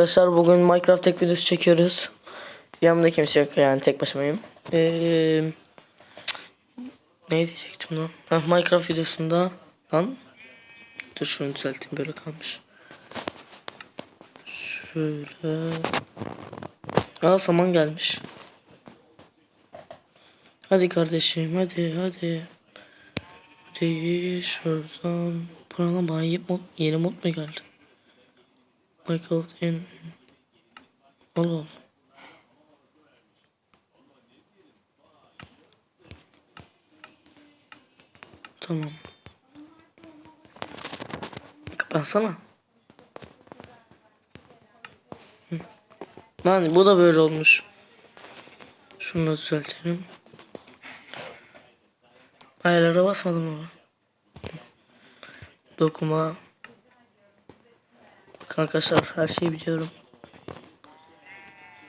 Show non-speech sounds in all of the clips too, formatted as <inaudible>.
Arkadaşlar bugün Minecraft tek videosu çekiyoruz. Yanımda kimse yok yani tek başımayım. Ee, ne diyecektim lan? Ha, Minecraft videosunda lan dur şunu düzelteyim böyle kalmış. Şöyle. Aa saman gelmiş. Hadi kardeşim hadi hadi. Hadi şuradan. Buradan bana mod, yeni mod mu geldi? En... Allah Allah. Tamam. Kapansana. Hı. Lan bu da böyle olmuş. Şunu da düzeltelim. Ayarlara basmadım ama. Dokuma. Arkadaşlar her şeyi biliyorum.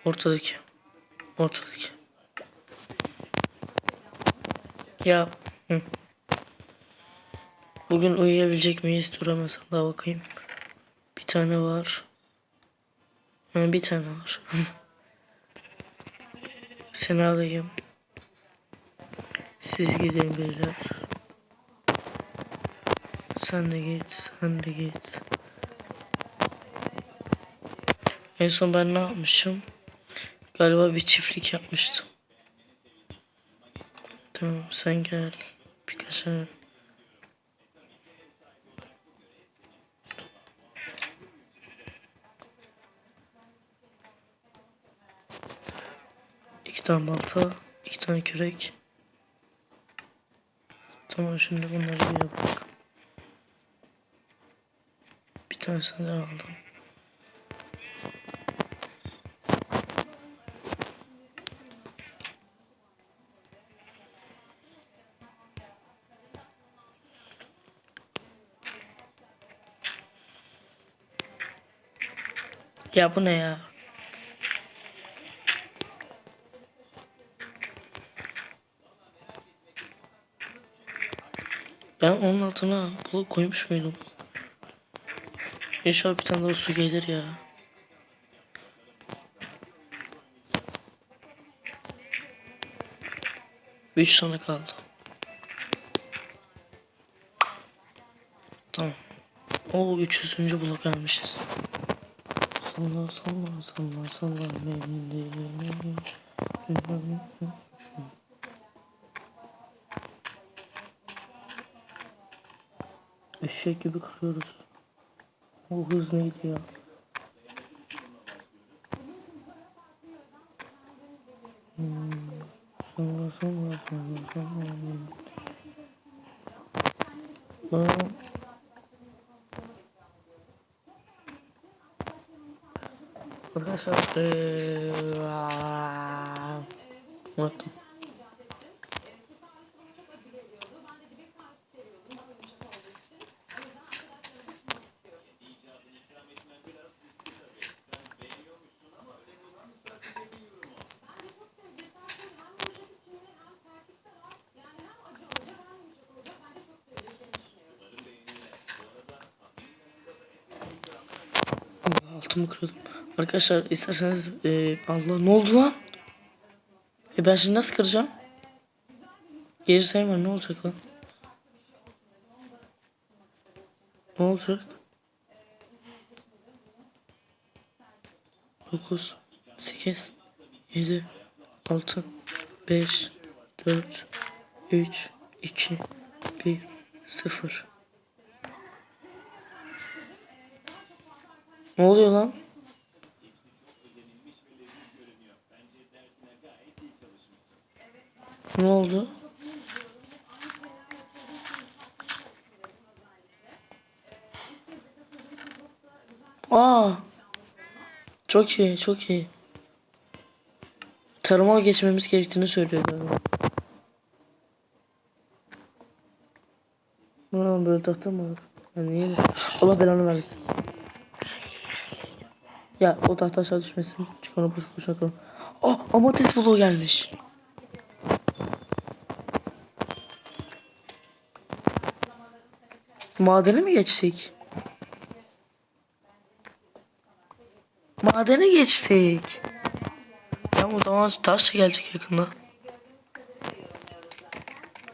Ortadaki. Ortadaki. Ya. Hı. Bugün uyuyabilecek miyiz? Duramazsam daha bakayım. Bir tane var. Ha, bir tane var. <laughs> Seni alayım. Siz gidin beyler. Sen de git, sen de git. En son ben ne yapmışım? Galiba bir çiftlik yapmıştım. Tamam sen gel. Birkaç tane. İki tane balta, iki tane kürek. Tamam şimdi bunları bir yapalım. Bir tanesini daha aldım. Ya bu ne ya? Ben onun altına blok koymuş muydum? İnşallah bir tane daha su gelir ya. Üç tane kaldı. Tamam. O 300. blok Salla salla salla salla beni. Eşek gibi kırıyoruz. O hız neydi ya? Hmm. Salla salla salla beni. Lan. Aa, unuttum. Altımı kırıyordum. Arkadaşlar isterseniz eee Allah ne oldu lan? E ben şimdi nasıl kıracağım? Geri sayım var ne olacak lan? Ne olacak? 9 8 7 6 5 4 3 2 1 0 Ne oluyor lan? Ne oldu? Aa. Çok iyi, çok iyi. Tarıma geçmemiz gerektiğini söylüyor galiba. Ulan böyle tahta mı var? Ya niye? Allah belanı versin. Ya o tahta aşağı düşmesin. Çık onu boş boş atalım. Oh amatist bloğu gelmiş. Madene mi geçsek? Madene geçtik. Ya bu zaman taş da gelecek yakında.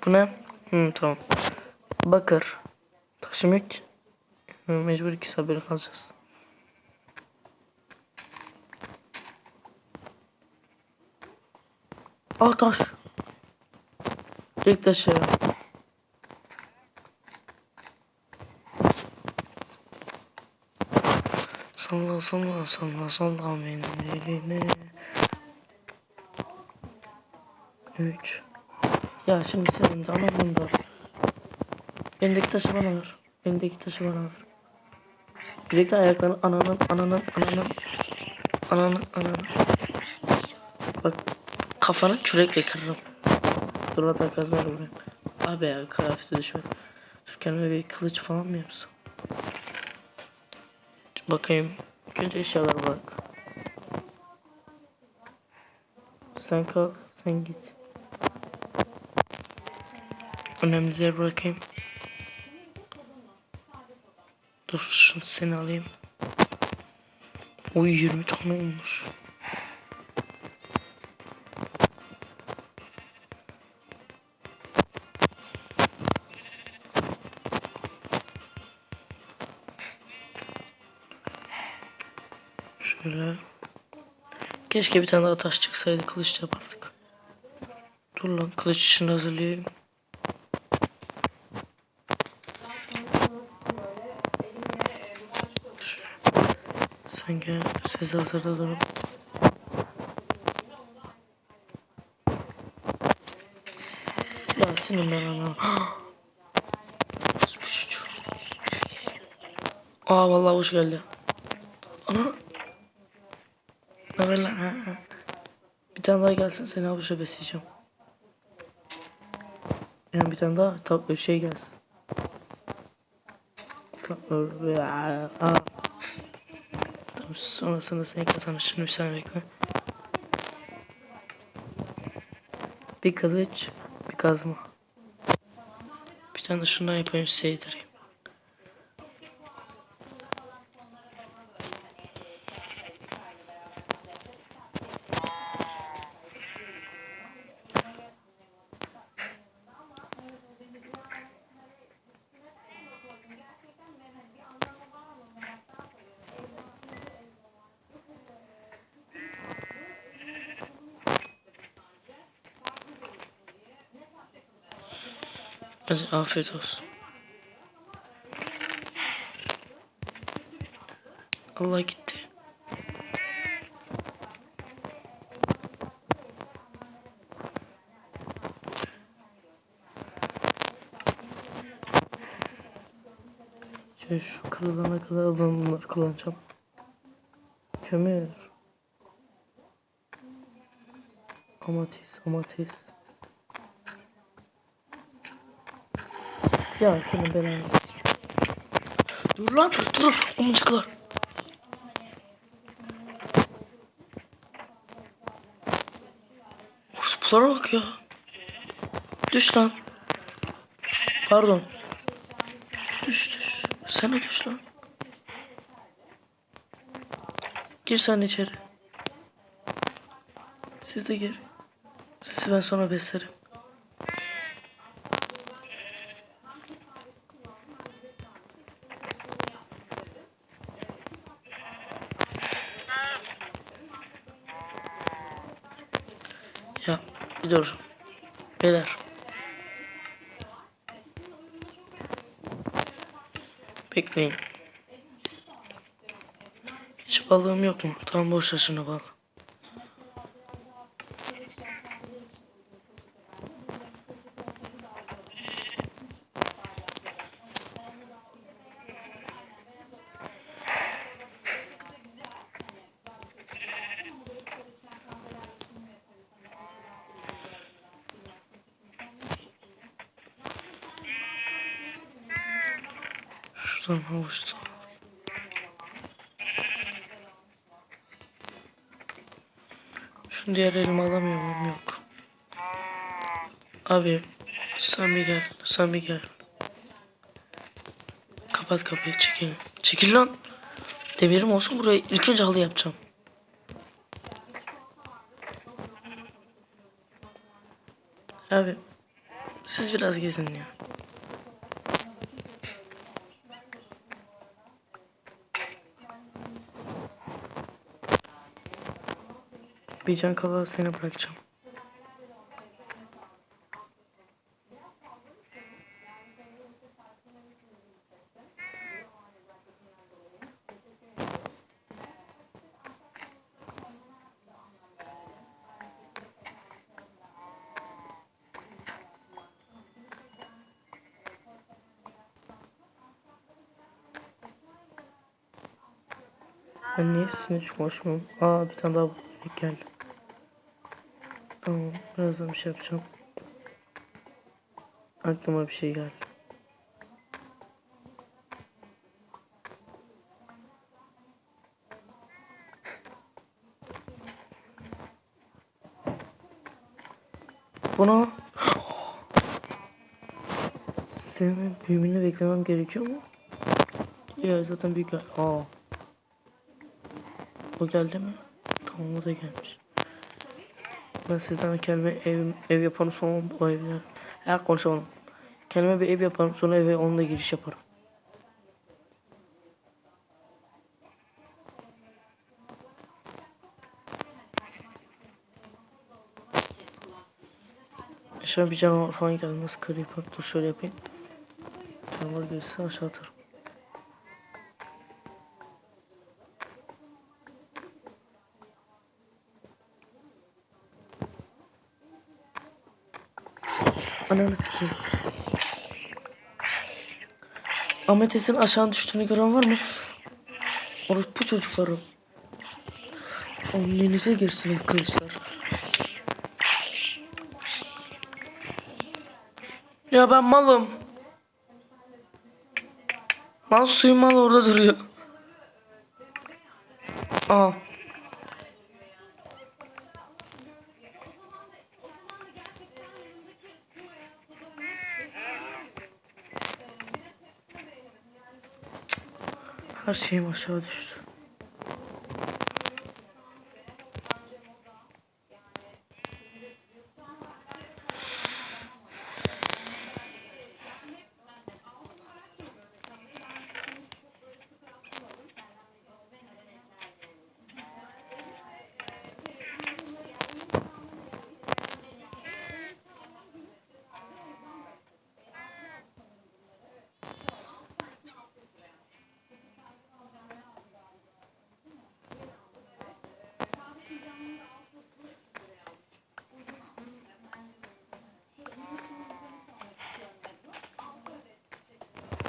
Bu ne? Hı tamam. Bakır. Taşım yok ki. Mecbur iki sabır kalacağız. Aa taş. İlk taşı. Salla salla salla salla benim eline. Üç. Ya şimdi senin de anamın da. Elimdeki taşı bana ver. Elimdeki taşı bana ver. Birlikte ayaklarını ananın ananın ananın ananın ananın. Bak kafanı kürekle kırırım. Dur hatta kazma buraya. Abi ya kıyafeti düşme. Dur kendime bir kılıç falan mı yapsam? Bakayım. Önce eşyalara bak. Sen kalk, sen git. Önemli yer bırakayım. Dur şunu seni alayım. Oy 20 tane olmuş. Şöyle. Keşke bir tane daha taş çıksaydı kılıç yapardık. Dur lan kılıç için hazırlayayım. Sen gel siz hazırda durun. Ya bir çocuk? Aa vallahi hoş geldi. Ana. Lan? Ha, ha. Bir tane daha gelsin seni havuçla besleyeceğim. Yani bir tane daha tatlı şey gelsin. Tamam sonrasında seni kazanır. Şimdi bir saniye bekle. Bir kılıç, bir kazma. Bir tane şundan yapayım size Hadi afiyet olsun. Allah gitti. Şöyle şu kırılana kadar bunları kullanacağım. Kömür. Amatis, amatis. Ya senin belanı. Dur lan dur omuzcuklar. Orospulara bak ya. Düş lan. Pardon. Düş düş. Sen de düş lan. Gir sen içeri. Siz de gir. Sizi ben sonra beslerim. Ya bir dur. Beyler. Bekleyin. Hiç balığım yok mu? Tam boş yaşına bal. Son havuçta. Şunu diğer elime alamıyor muyum? Yok. Abi sen bir gel. Sen bir gel. Kapat kapıyı çekil. Çekil lan. Demirim olsun buraya ilk önce halı yapacağım. Abi siz biraz gezin ya. Can kala seni bırakacağım. Ben niye sizinle hiç konuşmuyorum? Aa bir tane daha geldi. Tamam birazdan bir şey yapacağım. Aklıma bir şey geldi. Buna senin büyümünü beklemem gerekiyor mu? Ya zaten büyük gel. Aa. O geldi mi? Tamam o da gelmiş. Ben sizden kendime ev, ev yaparım sonra o evler. Ya konuşalım. Kendime bir ev yaparım sonra eve onunla giriş yaparım. Aşağı bir canavar falan. Nasıl creeper? Dur şöyle yapayım. Canavar gelirse aşağı atarım. Ananı sikeyim. Ametes'in aşağı düştüğünü gören var mı? Orospu çocukları. Annenize girsin kılıçlar. Ya ben malım. Lan suyun mal orada duruyor. Aa. Her şeyim aşağı düştü.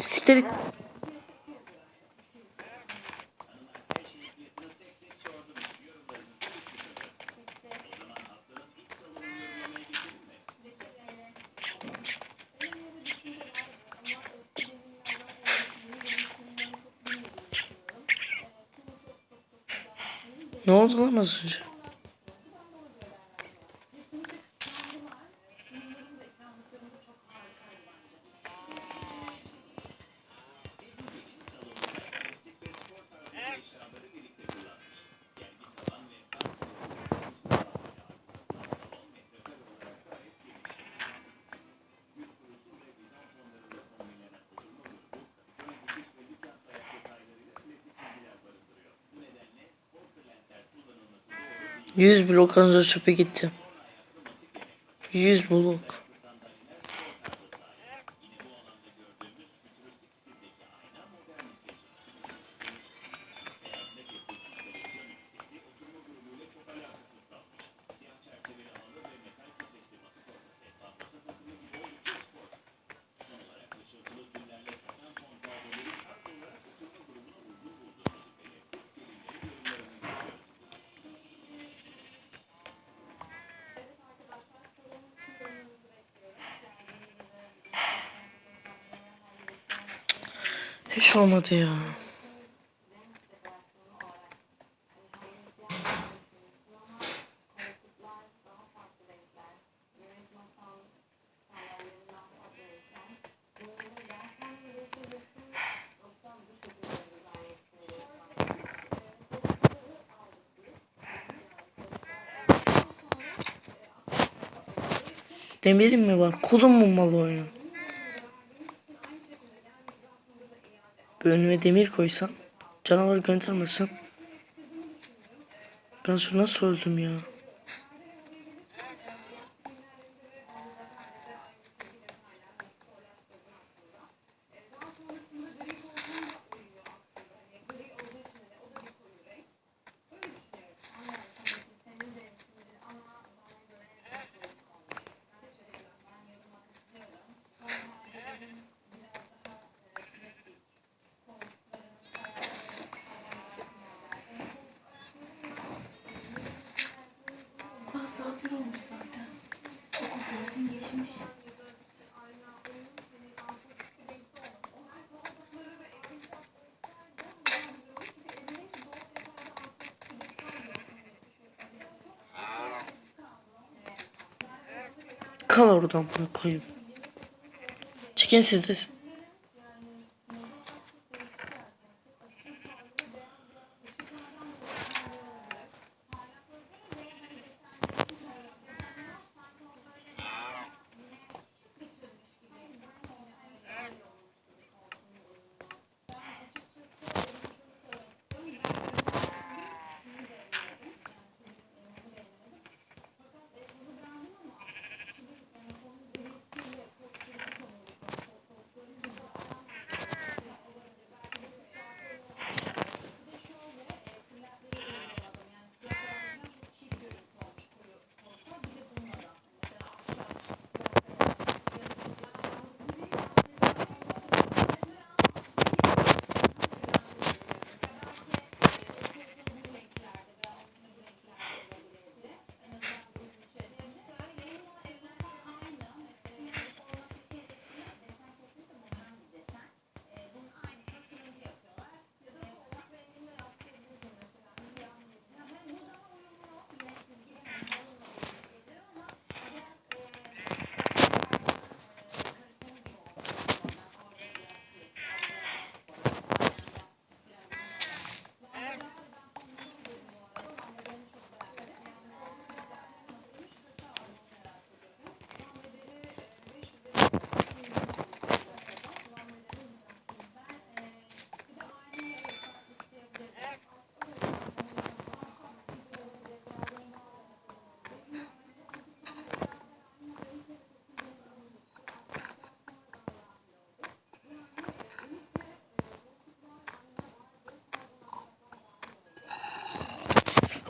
Siktir git. Ne oldu lan az önce? Yüz blok önce çöpe gitti. Yüz blok. Hiç şey olmadı ya. Demirim mi var? Kolum mu malı oyunun? Bir önüme demir koysam canavar göndermesin. Ben şu nasıl öldüm ya? Geçmiş. Kal oradan bunu koyayım. Çekin siz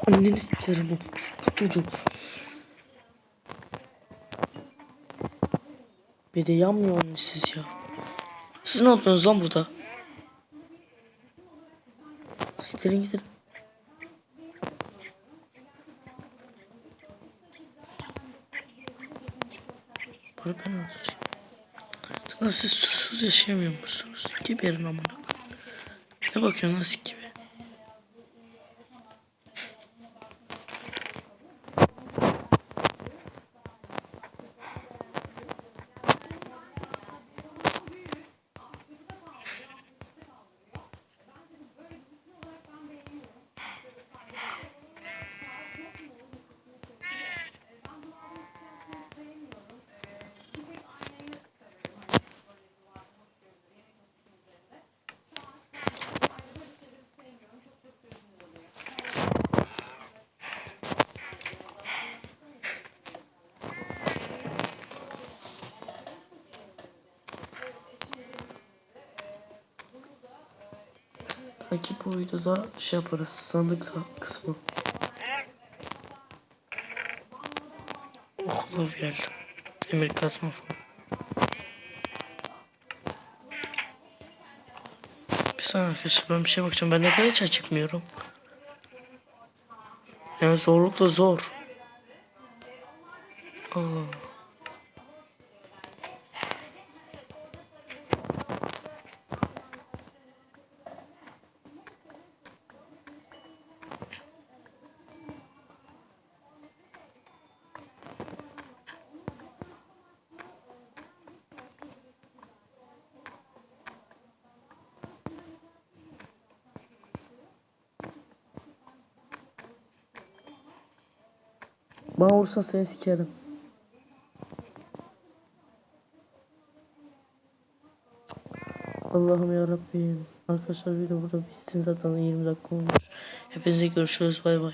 Anneni sikerim o çocuk. Bir de yanmıyor annesiz ya. Siz ne yapıyorsunuz lan burada? Siktirin gidin. Bana ben öldüreceğim. Sana siz susuz yaşayamıyor musunuz? Geberin amına. Ne bakıyorsun nasıl gibi? Belki bu videoda şey yaparız sandık kısmı. Oh Lovyal. Demir kazma falan. Bir saniye arkadaşlar ben bir şey bakacağım. Ben neden hiç çıkmıyorum? Yani zorluk da zor. Allah. Allah. Bana vursan seni sikerim. Allah'ım ya Rabbim. Arkadaşlar video burada bitsin zaten 20 dakika olmuş. Hepinize görüşürüz bay bay.